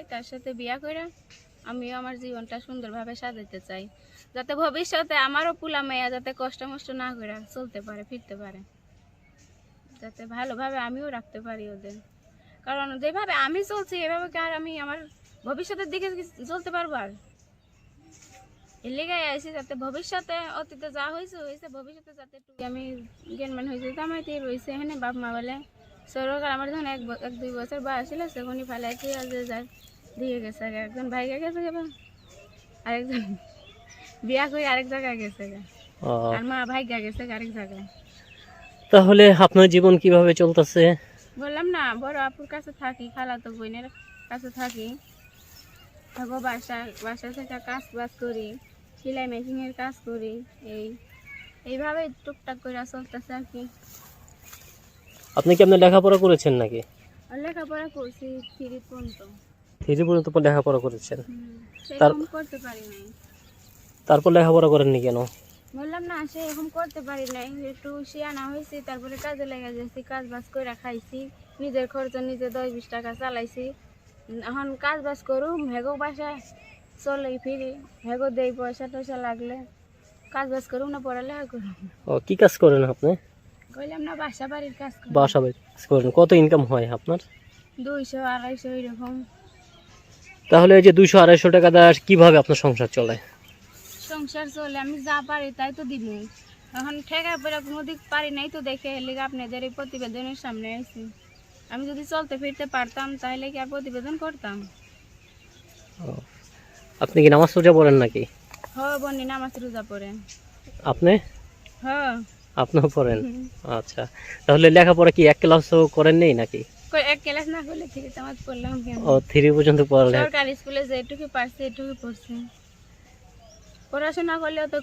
চাই, তার সাথে বিয়া করে আমিও আমার জীবনটা সুন্দরভাবে সাজাতে চাই। যাতে ভবিষ্যতে আমারও পুলা মেয়া যাতে কষ্ট মষ্ট না করে চলতে পারে, ফিরতে পারে। যাতে ভালোভাবে আমিও রাখতে পারি ওদের। কারণ যেভাবে আমি চলছি, এভাবে আর আমি আমার ভবিষ্যতের দিকে চলতে পারব আর? এর লেগাই আইসি যাতে ভবিষ্যতে অতীতে যা হয়েছে হয়েছে ভবিষ্যতে যাতে আমি জ্ঞানমান হয়েছে তামাইতে রয়েছে এখানে বাপ মা বলে। সরকার আমার যখন এক এক দুই বছর বয়স ছিল সেখানে ফেলাইতে যে যার দিয়ে গেছে। একজন ভাইকে গেছে গেবে আরেকজন বিয়া করে আরেক জায়গায় গেছে গা। আর মা ভাইগা গেছে গা আরেক জায়গায় তাহলে আপনার জীবন কীভাবে চলতেছে বললাম না বড় আপুর কাছে থাকি খালাতো বোনের কাছে থাকি থাকো বাসা বাসা থেকে কাজ বাজ করি সেলাই মেশিনের কাজ করি এই এইভাবে টুকটাক করে চলতেছে আর কি আপনি কি আপনার লেখাপড়া করেছেন নাকি? লেখাপড়া করছি থ্রি পর্যন্ত। থ্রি পর্যন্ত লেখাপড়া করেছেন। তার- করতে পারি নাই। তারপর লেখাপড়া করেননি কেন? বললাম না সে এরকম করতে পারি নাই। একটু শিয়ানা হয়েছি তারপরে কাজে লেগে যাচ্ছি কাজ বাজ করে খাইছি। নিজের খরচ নিজে দশ বিশ টাকা চালাইছি। এখন কাজ বাজ করুম হেগো বাসা চলে ফিরি। হেগো দেই পয়সা টয়সা লাগলে কাজ বাজ করুম না পড়ালেখা করুম। ও কি কাজ করেন আপনি? কইলাম না বাসা বাড়ির কাজ করুম বাসা বাড়ি কাজ করেন। কত ইনকাম হয় আপনার? দুইশো আড়াইশো এরকম। তাহলে এই যে দুইশো আড়াইশো টাকা দেওয়া কীভাবে আপনার সংসার চলে? সংসার চলে আমি যা পারি তাই তো দিব। এখন ঠেকা পড়া কোনো দিক পারি নাই তো দেখে এলে আপনাদের এই প্রতিবেদনের সামনে আইছি। আমি যদি চলতে ফিরতে পারতাম তাহলে কি আর প্রতিবেদন করতাম? আপনি কি নামাজ পূজা পড়েন নাকি? হ বন্নি নামাজ রোজা পড়ে। আপনি? হ আপনিও পড়েন? আচ্ছা। তাহলে লেখাপড়া কি এক ক্লাস করেন নেই নাকি? কই এক ক্লাস না করলে থ্রি তামাজ পড়লাম কেন? ও থ্রি পর্যন্ত পড়ালেখা সরকারি স্কুলে যেটুকু পারছি এটুকু পড়ছি। পড়াশোনা করলেও তো